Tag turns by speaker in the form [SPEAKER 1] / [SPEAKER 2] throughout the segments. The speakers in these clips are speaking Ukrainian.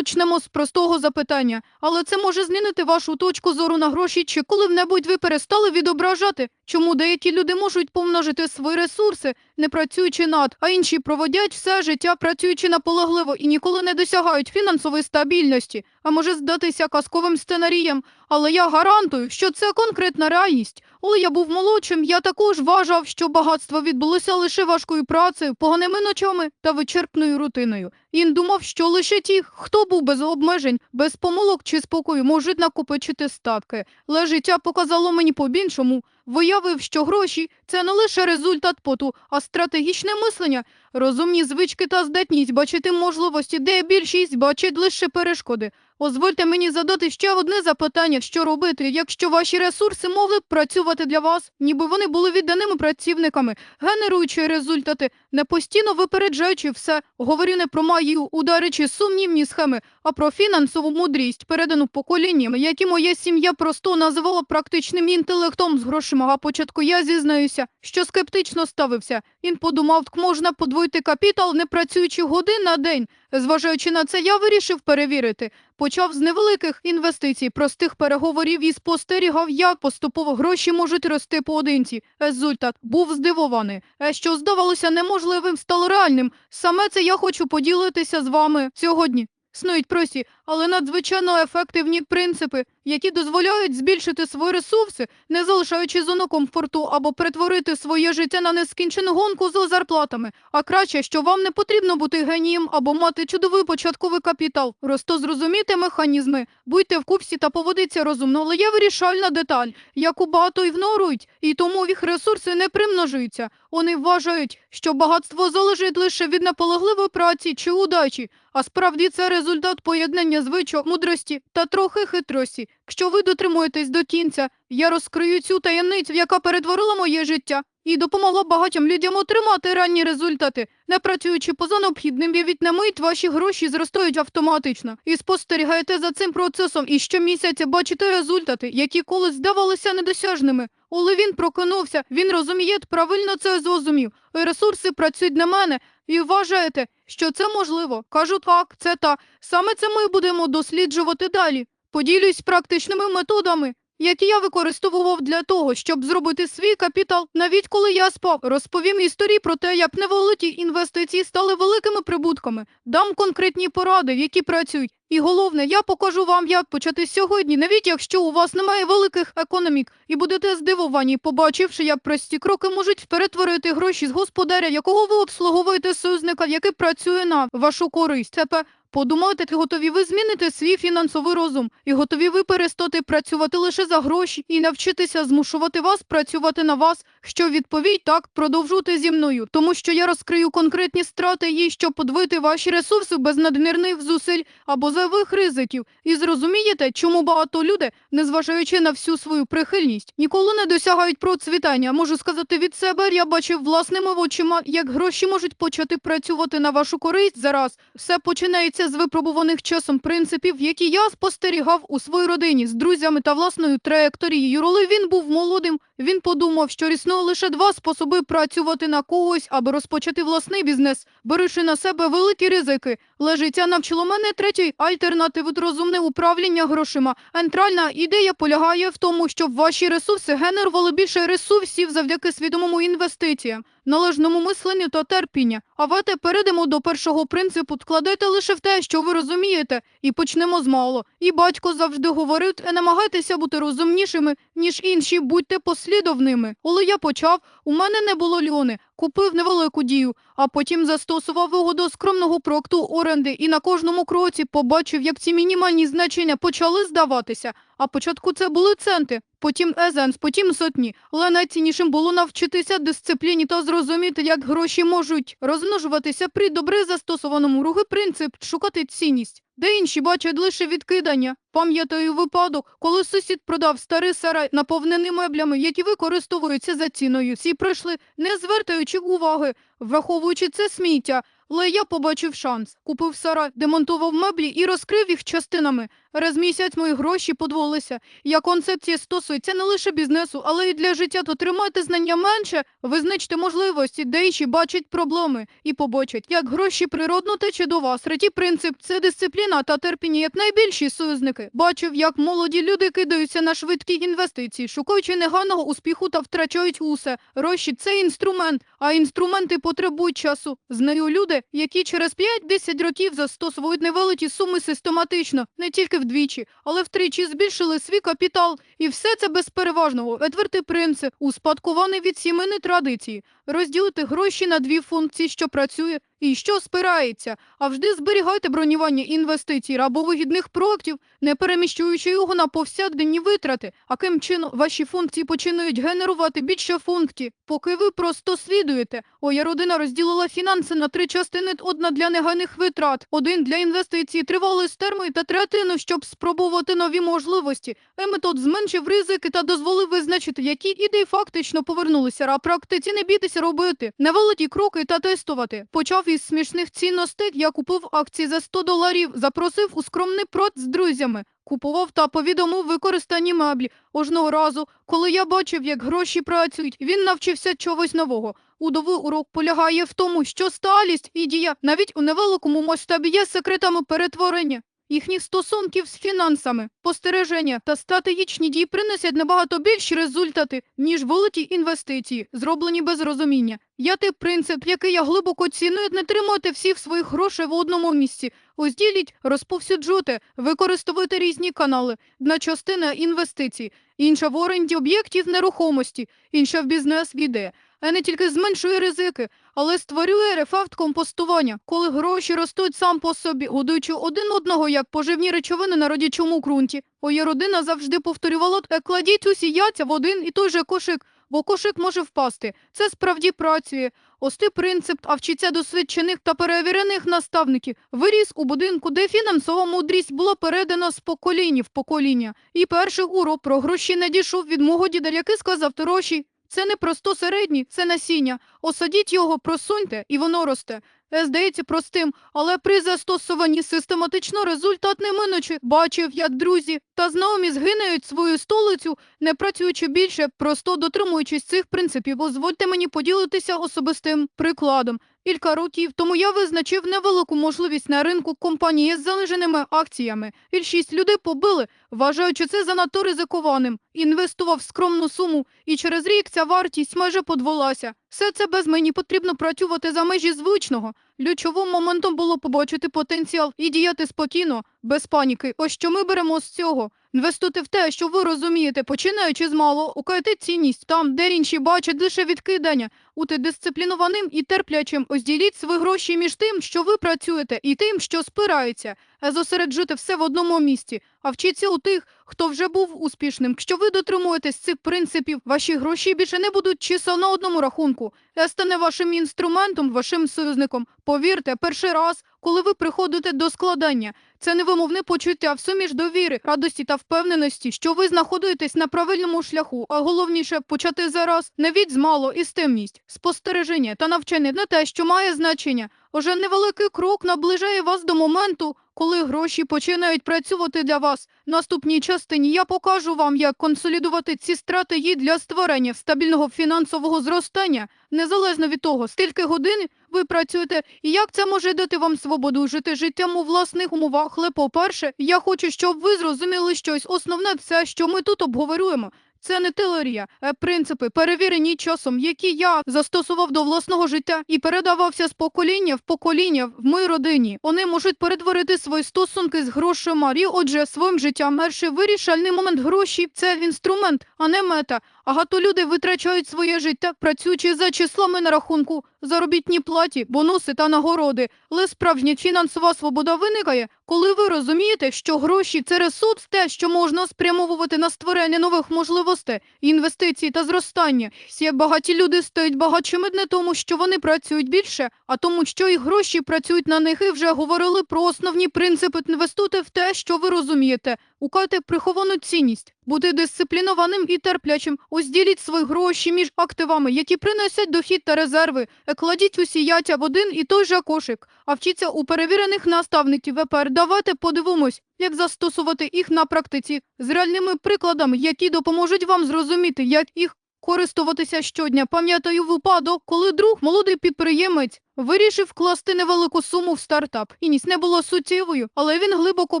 [SPEAKER 1] Почнемо з простого запитання, але це може змінити вашу точку зору на гроші, чи коли-небудь ви перестали відображати, чому деякі люди можуть помножити свої ресурси, не працюючи над, а інші проводять все життя, працюючи наполегливо і ніколи не досягають фінансової стабільності, а може здатися казковим сценарієм. Але я гарантую, що це конкретна реальність. Коли я був молодшим, я також вважав, що багатство відбулося лише важкою працею, поганими ночами та вичерпною рутиною. Він думав, що лише ті, хто був без обмежень, без помилок чи спокою, можуть накопичити статки. Але життя показало мені по-іншому. Виявив, що гроші це не лише результат поту, а стратегічне мислення, розумні звички та здатність бачити можливості, де більшість бачить лише перешкоди. Дозвольте мені задати ще одне запитання, що робити, якщо ваші ресурси могли б працювати для вас, ніби вони були відданими працівниками, генеруючи результати, не постійно випереджаючи все, говорю не про магію, удари чи сумнівні схеми, а про фінансову мудрість, передану поколінням, які моя сім'я просто називала практичним інтелектом з грошима. А початку я зізнаюся, що скептично ставився. Він подумав, можна подвоїти капітал, не працюючи годин на день. Зважаючи на це, я вирішив перевірити. Почав з невеликих інвестицій, простих переговорів і спостерігав, як поступово гроші можуть рости поодинці. Результат був здивований. Е, Що здавалося неможливим, стало реальним. Саме це я хочу поділитися з вами сьогодні. Снують прості, але надзвичайно ефективні принципи, які дозволяють збільшити свої ресурси, не залишаючи зону комфорту або перетворити своє життя на нескінчену гонку з зарплатами. А краще, що вам не потрібно бути генієм або мати чудовий початковий капітал. Просто зрозумійте механізми, будьте в курсі та поводиться розумно, але є вирішальна деталь, яку багато ігнорують, і тому їх ресурси не примножуються. Вони вважають, що багатство залежить лише від наполегливої праці чи удачі, а справді це результат поєднання звичок, мудрості та трохи хитрості. Якщо ви дотримуєтесь до кінця, я розкрию цю таємницю, яка перетворила моє життя і допомогла багатьом людям отримати ранні результати, не працюючи поза необхідним, мить, ваші гроші зростають автоматично. І спостерігаєте за цим процесом, і щомісяця бачите результати, які колись здавалися недосяжними. Коли він прокинувся, він розуміє, правильно це зрозумів. Ресурси працюють на мене, і вважаєте, що це можливо. Кажу так, це так. Саме це ми будемо досліджувати далі. Поділюсь практичними методами, які я використовував для того, щоб зробити свій капітал, навіть коли я спав. Розповім історії про те, як невеликі інвестиції стали великими прибутками. Дам конкретні поради, які працюють. І головне, я покажу вам, як почати сьогодні, навіть якщо у вас немає великих економік, і будете здивовані, побачивши, як прості кроки можуть перетворити гроші з господаря, якого ви обслуговуєте союзника, який працює на вашу користь. Тепер Подумайте, чи готові ви змінити свій фінансовий розум і готові ви перестати працювати лише за гроші і навчитися змушувати вас працювати на вас, що відповідь так продовжуйте зі мною, тому що я розкрию конкретні стратегії, щоб подвити ваші ресурси без надмірних зусиль або зайвих ризиків. І зрозумієте, чому багато людей, незважаючи на всю свою прихильність, ніколи не досягають процвітання. Можу сказати від себе, я бачив власними очима, як гроші можуть почати працювати на вашу користь зараз. Все починається з випробуваних часом принципів, які я спостерігав у своїй родині з друзями та власною траєкторією. Коли він був молодим, він подумав, що існує лише два способи працювати на когось, аби розпочати власний бізнес, беручи на себе великі ризики. Але життя навчило мене третій альтернативу розумне управління грошима. Ентральна ідея полягає в тому, щоб ваші ресурси генерували більше ресурсів завдяки свідомому інвестиціям, належному мисленню та терпіння. А давайте перейдемо до першого принципу. Вкладайте лише в те, що ви розумієте, і почнемо з мало. І батько завжди говорив, не намагайтеся бути розумнішими, ніж інші, будьте послідовними. Коли я почав, у мене не було льони. Купив невелику дію, а потім застосував його до скромного проекту оренди і на кожному кроці побачив, як ці мінімальні значення почали здаватися. А початку це були центи, потім езенс, потім сотні. Але найціннішим було навчитися дисципліні та зрозуміти, як гроші можуть розмножуватися при добре застосованому руги принцип шукати цінність. Де інші бачать лише відкидання. Пам'ятаю випадок, коли сусід продав старий сарай, наповнений меблями, які використовуються за ціною. Всі прийшли, не звертаючи уваги, враховуючи це сміття. Але я побачив шанс. Купив сарай, демонтував меблі і розкрив їх частинами. Раз місяць мої гроші подвоїлися. Я концепція стосується не лише бізнесу, але й для життя. То тримайте знання менше, визначте можливості, де інші бачать проблеми і побачать, як гроші природно тече до вас. Третій принцип це дисципліна та терпіння як найбільші союзники. Бачив, як молоді люди кидаються на швидкі інвестиції, шукаючи неганого успіху та втрачають усе. Гроші це інструмент, а інструменти потребують часу. Знаю люди, які через 5-10 років застосовують невеликі суми систематично, не тільки вдвічі, але втричі збільшили свій капітал. І все це без переважного. Четвертий принцип, успадкований від сімейної традиції. Розділити гроші на дві функції, що працює і що спирається. А вжди зберігайте бронювання інвестицій або вигідних проєктів, не переміщуючи його на повсякденні витрати. А ким чином ваші функції починають генерувати більше функцій, поки ви просто слідуєте. Моя родина розділила фінанси на три частини: одна для негайних витрат, один для інвестицій, тривалої з термою та третину, щоб спробувати нові можливості. Е метод зменшив ризики та дозволив визначити, які ідеї фактично повернулися. А практиці не бійтеся робити невеликі кроки та тестувати. Почав із смішних цінностей. Я купив акції за 100 доларів, запросив у скромний прот з друзями. Купував та повідомив використані меблі. Кожного разу, коли я бачив, як гроші працюють, він навчився чогось нового. Удовий урок полягає в тому, що сталість і дія навіть у невеликому масштабі є секретами перетворення. Їхніх стосунків з фінансами, спостереження та стратегічні дії приносять набагато більші результати, ніж великі інвестиції, зроблені без розуміння. Я той принцип, який я глибоко ціную, не тримати всіх своїх грошей в одному місці. Розділіть, розповсюджуйте, використовуйте різні канали. Одна частина інвестицій, інша в оренді об'єктів нерухомості, інша в бізнес віде. А не тільки зменшує ризики, але створює ефект компостування, коли гроші ростуть сам по собі, годуючи один одного як поживні речовини на родячому ґрунті. Моя родина завжди повторювала, «Е, кладіть усі яйця в один і той же кошик, бо кошик може впасти. Це справді працює. Ости принцип, а вчиться досвідчених та перевірених наставників. Виріс у будинку, де фінансова мудрість була передана з покоління в покоління. І перший урок про гроші не дійшов від мого діда, який сказав, гроші це не просто середній, це насіння. Осадіть його, просуньте, і воно росте. Е, Здається простим, але при застосуванні систематично результат не минучи. Бачив, як друзі та знайомі згинають свою столицю, не працюючи більше, просто дотримуючись цих принципів. Дозвольте мені поділитися особистим прикладом. Кілька років тому я визначив невелику можливість на ринку компанії з залеженими акціями. Більшість людей побили, вважаючи це занадто ризикованим. Інвестував скромну суму, і через рік ця вартість майже подвоїлася. Все це без мені потрібно працювати за межі звичного. Ключовим моментом було побачити потенціал і діяти спокійно, без паніки. Ось що ми беремо з цього. Інвестуйте в те, що ви розумієте, починаючи з мало, укайте цінність там, де інші бачать лише відкидання. Бути дисциплінованим і терплячим. Розділіть свої гроші між тим, що ви працюєте, і тим, що спирається. А зосереджуйте все в одному місці. А вчіться у тих, хто вже був успішним. Якщо ви дотримуєтесь цих принципів, ваші гроші більше не будуть чисел на одному рахунку. Це стане вашим інструментом, вашим союзником. Повірте, перший раз, коли ви приходите до складання, це невимовне почуття в суміш довіри, радості та впевненості, що ви знаходитесь на правильному шляху. А головніше почати зараз навіть з мало і стимність, спостереження та навчання на те, що має значення. Уже невеликий крок наближає вас до моменту, коли гроші починають працювати для вас. В наступній частині я покажу вам, як консолідувати ці стратегії для створення стабільного фінансового зростання, незалежно від того, скільки годин ви працюєте і як це може дати вам свободу жити життям у власних умовах. Але, по-перше, я хочу, щоб ви зрозуміли щось основне, це, що ми тут обговорюємо. Це не теорія, а принципи, перевірені часом, які я застосував до власного життя і передавався з покоління в покоління в моїй родині. Вони можуть перетворити свої стосунки з грошима. І отже, своїм життям перший вирішальний момент гроші це інструмент, а не мета. Багато людей витрачають своє життя, працюючи за числами на рахунку, заробітні платі, бонуси та нагороди. Але справжня фінансова свобода виникає, коли ви розумієте, що гроші це ресурс, те, що можна спрямовувати на створення нових можливостей, інвестицій та зростання. Всі багаті люди стають багатшими не тому, що вони працюють більше, а тому, що їх гроші працюють на них і вже говорили про основні принципи інвестуйте в те, що ви розумієте. Укайте приховану цінність. бути дисциплінованим і терплячим. Ось діліть свої гроші між активами, які приносять дохід та резерви. Е, Кладіть усі яйця в один і той же кошик. А вчіться у перевірених наставників ВПР. Давайте подивимось, як застосувати їх на практиці з реальними прикладами, які допоможуть вам зрозуміти, як їх користуватися щодня. Пам'ятаю випадок, коли друг, молодий підприємець, вирішив вкласти невелику суму в стартап. І ніс не було суттєвою, але він глибоко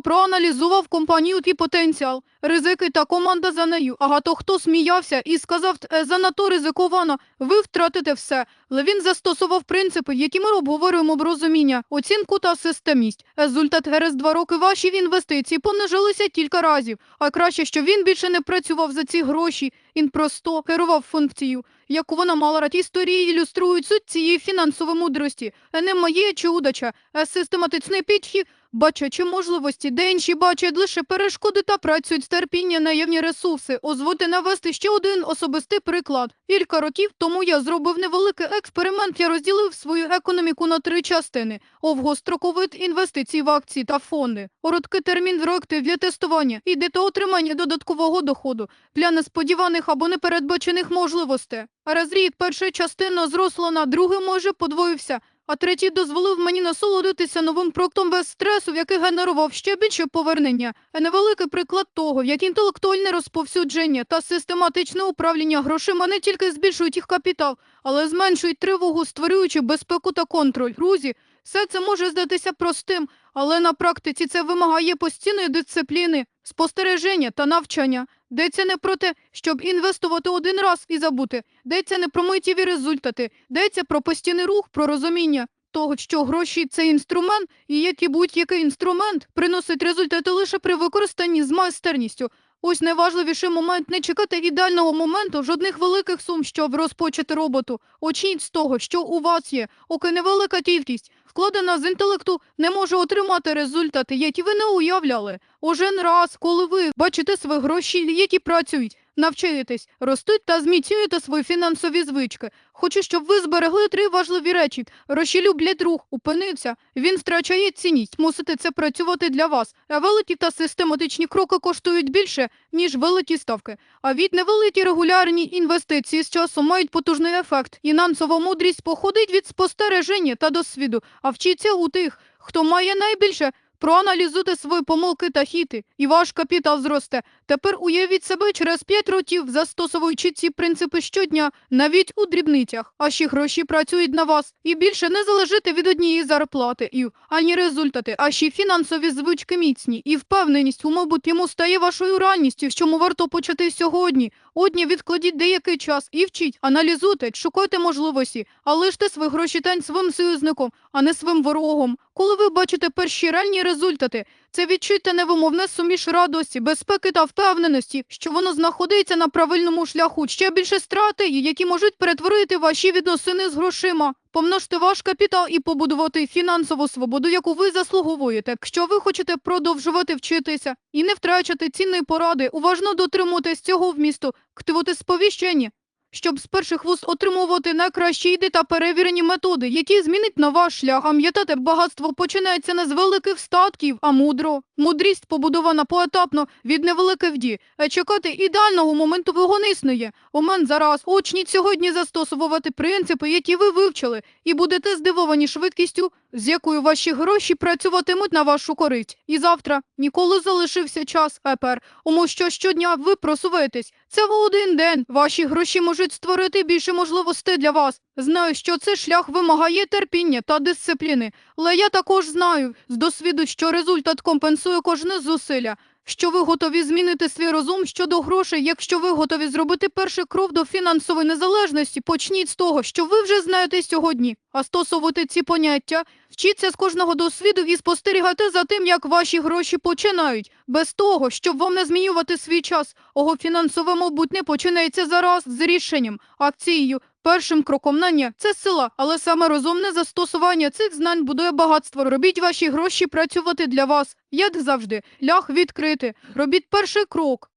[SPEAKER 1] проаналізував компанію і потенціал, ризики та команда за нею. Багато хто сміявся і сказав, «Е, занадто ризиковано, ви втратите все. Але він застосував принципи, які ми обговорюємо в розуміння, оцінку та системність. Результат через два роки ваші інвестиції понижилися кілька разів. А краще, що він більше не працював за ці гроші. Він просто керував функцією, яку вона мала рад історії ілюструють суть цієї фінансової мудрості. Е, Не моє чи удача, а систематичний підхід, бачачи можливості, де інші бачать лише перешкоди та працюють з терпіння наявні ресурси. Озвольте навести ще один особистий приклад. Кілька років тому я зробив невеликий експеримент. Я розділив свою економіку на три частини: довгострокові інвестиції в акції та фонди, короткий термін проекти для тестування і для отримання додаткового доходу для несподіваних або непередбачених можливостей. А розрік перша частина зросла на другий, може, подвоївся, а третій дозволив мені насолодитися новим проектом без стресу, який генерував ще більше повернення. А невеликий приклад того, як інтелектуальне розповсюдження та систематичне управління грошима не тільки збільшують їх капітал, але зменшують тривогу, створюючи безпеку та контроль. Друзі, все це може здатися простим, але на практиці це вимагає постійної дисципліни, спостереження та навчання. Йдеться не про те, щоб інвестувати один раз і забути. Йдеться не про миттєві результати. Йдеться про постійний рух, про розуміння того, що гроші – це інструмент, і як і будь-який інструмент приносить результати лише при використанні з майстерністю. Ось найважливіший момент – не чекати ідеального моменту, жодних великих сум, щоб розпочати роботу. Очніть з того, що у вас є, оки невелика кількість, вкладена з інтелекту, не може отримати результати, які ви не уявляли. Ожен раз, коли ви бачите свої гроші, які працюють, навчаєтесь, ростуть та зміцнюєте свої фінансові звички. Хочу, щоб ви зберегли три важливі речі. Гроші люблять рух, упинився, він втрачає цінність, мусите це працювати для вас. А великі та систематичні кроки коштують більше, ніж великі ставки. А від невеликі регулярні інвестиції з часом мають потужний ефект. Фінансова мудрість походить від спостереження та досвіду, а вчиться у тих, хто має найбільше. Проаналізуйте свої помилки та хіти, і ваш капітал зросте. Тепер уявіть себе через 5 років, застосовуючи ці принципи щодня, навіть у дрібницях. Ваші гроші працюють на вас і більше не залежите від однієї зарплати, і ані результати, ще фінансові звички міцні, і впевненість у майбутньому стає вашою ранністю, з чому варто почати сьогодні. Одні відкладіть деякий час і вчіть, аналізуйте, шукайте можливості, а лиште свої гроші тань своїм союзником, а не своїм ворогом. Коли ви бачите перші реальні результати, це відчуйте невимовне суміш радості, безпеки та впевненості, що воно знаходиться на правильному шляху. Ще більше стратегій, які можуть перетворити ваші відносини з грошима. Помножте ваш капітал і побудувати фінансову свободу, яку ви заслуговуєте. Якщо ви хочете продовжувати вчитися і не втрачати цінної поради, уважно дотримуйтесь цього вмісту, активуйте сповіщення, щоб з перших вуст отримувати найкращі ідеї та перевірені методи, які змінять на ваш шлях. Пам'ятати, багатство починається не з великих статків, а мудро. Мудрість побудована поетапно від невеликих дій. А чекати ідеального моменту його не існує. Момент зараз. Очніть сьогодні застосовувати принципи, які ви вивчили, і будете здивовані швидкістю, з якою ваші гроші працюватимуть на вашу користь. І завтра ніколи залишився час, епер, тому що щодня ви просуваєтесь. Це в один день. Ваші гроші можуть створити більше можливостей для вас. Знаю, що цей шлях вимагає терпіння та дисципліни, але я також знаю з досвіду, що результат компенсує кожне зусилля. Що ви готові змінити свій розум щодо грошей, якщо ви готові зробити перший крок до фінансової незалежності, почніть з того, що ви вже знаєте сьогодні, а стосовувати ці поняття, вчіться з кожного досвіду і спостерігайте за тим, як ваші гроші починають, без того, щоб вам не змінювати свій час. Ого, фінансове, мабуть, не починається зараз з рішенням, акцією. Першим кроком знання – це сила, але саме розумне застосування цих знань будує багатство. Робіть ваші гроші працювати для вас. Як завжди, лях відкрити. Робіть перший крок.